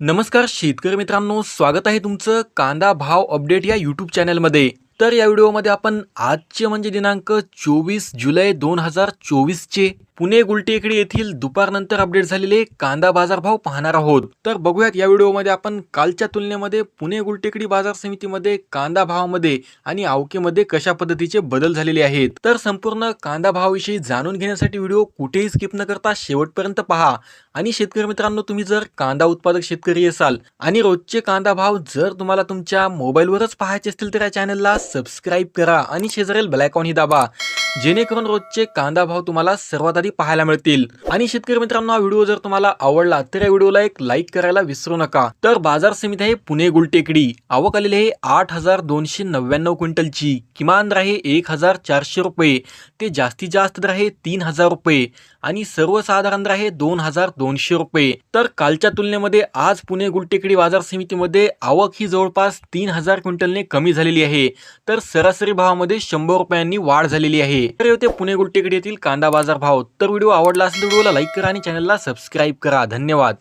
नमस्कार शेतकरी मित्रांनो स्वागत आहे तुमचं कांदा भाव अपडेट या यूट्यूब चॅनलमध्ये. तर या व्हिडिओमध्ये आपण आजचे म्हणजे दिनांक चोवीस जुलै दोन हजार चोवीसचे पुणे गुलटेकडी येथील दुपारनंतर अपडेट झालेले कांदा बाजार भाव पाहणार आहोत. तर बघूयात या व्हिडिओमध्ये आपण कालच्या तुलनेमध्ये पुणे गुलटेकडी बाजार समितीमध्ये कांदा भावामध्ये आणि आवकेमध्ये कशा पद्धतीचे बदल झालेले आहेत. तर संपूर्ण कांदा भावाविषयी जाणून घेण्यासाठी व्हिडिओ कुठेही स्किप न करता शेवटपर्यंत पहा. आणि शेतकरी मित्रांनो तुम्ही जर कांदा उत्पादक शेतकरी असाल आणि रोजचे कांदा भाव जर तुम्हाला तुमच्या मोबाईलवरच पाहायचे असतील तर या चॅनलला सबस्क्राईब करा आणि शेजारील ब्लॅकॉन ही दाबा. जेणेकरून रोजचे कांदा भाव तुम्हाला सर्वात आधी पाहायला मिळतील. आणि शेतकरी मित्रांनो हा व्हिडिओ जर तुम्हाला आवडला तर या व्हिडिओला एक लाईक करायला विसरू नका. तर बाजार समिती आहे पुणे गुलटेकडी. आवक आलेली आहे आठ हजार दोनशे नव्याण्णव क्विंटलची. किमान दर आहे एक हजार चारशे रुपये. ते जास्तीत जास्त दर आहे तीन हजार रुपये. आणि सर्वसाधारण दर आहे दोन हजार दोनशे रुपये. तर कालच्या तुलनेमध्ये आज पुणे गुलटेकडी बाजार समितीमध्ये आवक ही जवळपास तीन हजार क्विंटलने कमी झालेली आहे. तर सरासरी भावामध्ये शंभर रुपयांनी वाढ झालेली आहे. तर येते पुणे गुलटेकडी येथील कांदा बाजार भाव. तर व्हिडिओ आवडला असेल तर व्हिडिओला लाईक करा आणि चॅनलला सबस्क्राईब करा. धन्यवाद.